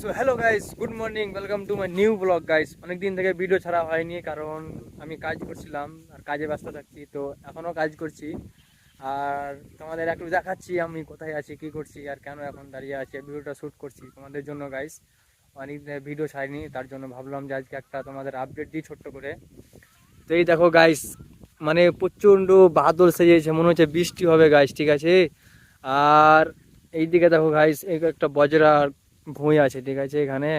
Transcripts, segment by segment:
So hello guys good morning welcome to my new blog guys অনেকদিন থেকে video ছাড়া হয়নি, কারণ আমি কাজ করছিলাম আর কাজে ব্যস্ত থাকছি, তো এখনও কাজ করছি। আর তোমাদের একটু দেখাচ্ছি আমি কোথায় আছি, কি করছি, আর কেন এখন দাঁড়িয়ে আছি ভিডিওটা শ্যুট করছি তোমাদের জন্য গাইস অনেক ভিডিও ছাড়িনি, তার জন্য ভাবলাম যে আজকে একটা তোমাদের আপডেট দিই ছোট্ট করে। তো এই দেখো গাইস মানে প্রচণ্ড বাদল সেজেছে, মনে হচ্ছে বৃষ্টি হবে গাইস ঠিক আছে? আর এইদিকে দেখো গাইস একটা বজরা ভুঁই আছে, ঠিক আছে, এখানে।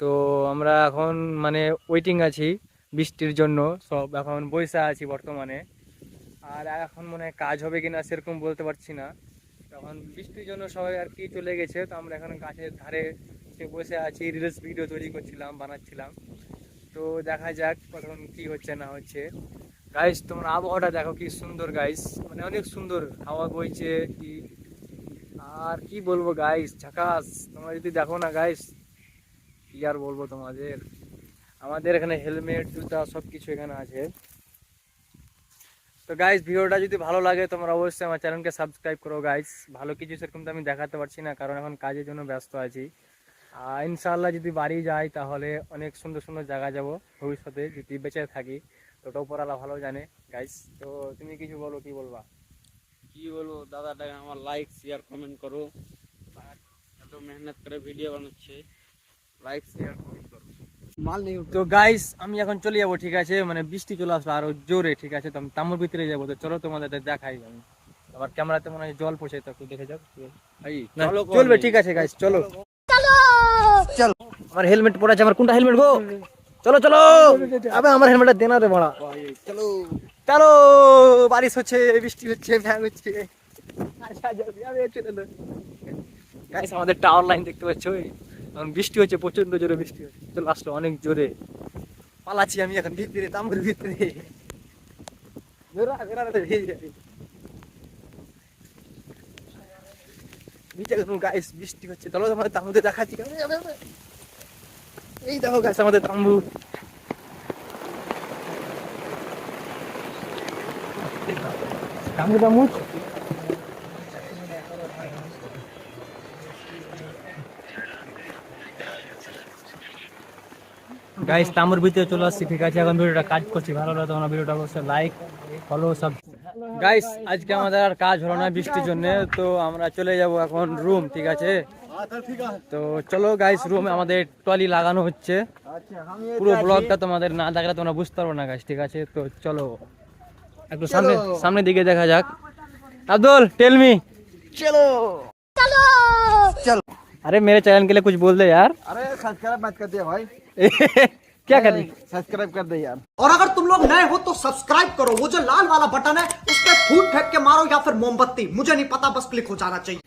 তো আমরা এখন মানে ওয়েটিং আছি বৃষ্টির জন্য, সব এখন বসে আছি বর্তমানে। আর এখন মনে হয় কাজ হবে কিনা সেরকম বলতে পারছি না। তখন বৃষ্টির জন্য সবাই আর কি চলে গেছে, তো আমরা এখন গাছের ধারে এসে বসে আছি রিলস ভিডিও তৈরি করছিলাম, বানাচ্ছিলাম। তো দেখা যাক কখন কি হচ্ছে, না হচ্ছে। গাইস তোমার আবহাওয়াটা দেখো কি সুন্দর গাইস মানে অনেক সুন্দর, হাওয়া বইছে, কি আর কি বলব গাইস ঝাকাস, তোমরা যদি দেখো না গাইস কি আর বলব তোমাদের? আমাদের এখানে হেলমেট জুতা সব কিছু এখানে আছে। তো গাইস ভিডিওটা যদি ভালো লাগে, তোমরা অবশ্যই আমার চ্যানেলকে সাবস্ক্রাইব করো গাইস ভালো কিছু সেরকম তো আমি দেখাতে পারছি না, কারণ এখন কাজের জন্য ব্যস্ত আছি। আর ইনশাআল্লাহ যদি বাড়ি যাই, তাহলে অনেক সুন্দর সুন্দর জায়গা যাব, ভবিষ্যতে যদি বেঁচে থাকি। তো ওটা উপরালা ভালো জানে গাইস তো তুমি কিছু বলো, কি বলবা? কি বলব? দাদাটাকে আমার লাইক শেয়ার কমেন্ট করো। এত মেহনত করে ভিডিও বানাচ্ছে। লাইক শেয়ার কমেন্ট করো। মাল তো গাইস আমি এখন চলে যাব ঠিক আছে? মানে বৃষ্টি চলে আসলো আরও জোরে ঠিক আছে? তো আমি তামুর ভিতরে যাব। তো চলো তোমাদের দেখাই আমি। আবার ক্যামেরাতে মনে হয় জল পড়ছে তো একটু দেখে যাও। চলবে ঠিক আছে গাইস চলো। চলো। আমার হেলমেট পরে আছে। আমার কোনটা হেলমেট গো? চলো চলো। আবে আমার হেলমেটটা দেনা রে বড়া চলো। চলো। বারিশ হচ্ছে বৃষ্টি হচ্ছে ভ্যাং হচ্ছে আচ্ছা জলদি আবে চলো গাইস আমাদের টাওয়ার লাইন দেখতে পাচ্ছ? এখন বৃষ্টি হচ্ছে প্রচণ্ড জোরে বৃষ্টি হচ্ছে। চলো আসলো অনেক জোরে। পালাচ্ছি আমি এখন, ভিতরে তাম্বুর ভিতরে। নিচে কোনো গাইস বৃষ্টি হচ্ছে। চলো আমাদের তাম্বুতে দেখাচ্ছি। এই দেখো গাছ আমাদের তাম্বু। তাম্বুটা মুখ গাইস তাম্বুর ভিতরে চলে আসছি ঠিক আছে? এখন ভিডিওটা কাজ করছি ভালো লাগে তোমরা ভিডিওটা অবশ্যই লাইক ফলো সব গাইস আজকে আমাদের আর কাজ হলো না বৃষ্টির জন্য তো আমরা চলে যাব এখন রুম ঠিক আছে? তো চলো গাইস রুমে আমাদের টলি লাগানো হচ্ছে। পুরো ব্লগটা তোমাদের না দেখলে তোমরা বুঝতে পারব না গাইস ঠিক আছে? তো চলো। একটু সামনে সামনের দিকে দেখা যাক। আব্দুল টেল মি চলো। चलो अरे मेरे चैनल के लिए कुछ बोल दे यार। अरे सब्सक्राइब मत कर दे भाई। क्या करें सब्सक्राइब कर दे यार। और अगर तुम लोग नए हो तो सब्सक्राइब करो। वो जो लाल वाला बटन है उस पर फूट फेंक के मारो या फिर मोमबत्ती। मुझे नहीं पता बस क्लिक हो जाना चाहिए।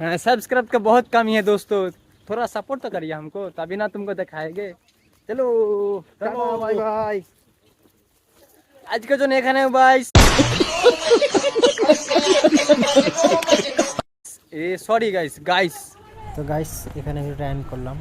हाँ, सब्सक्राइब का बहुत कमी है दोस्तों। थोड़ा सपोर्ट तो करिए हमको तभी ना तुमको दिखाएँगे। चलो चलो। भाई भाई आज का जो नेखा है भाई। सॉरी गाइस गाइस তো গাইস এখানে ভিডিওটা এন্ড করলাম।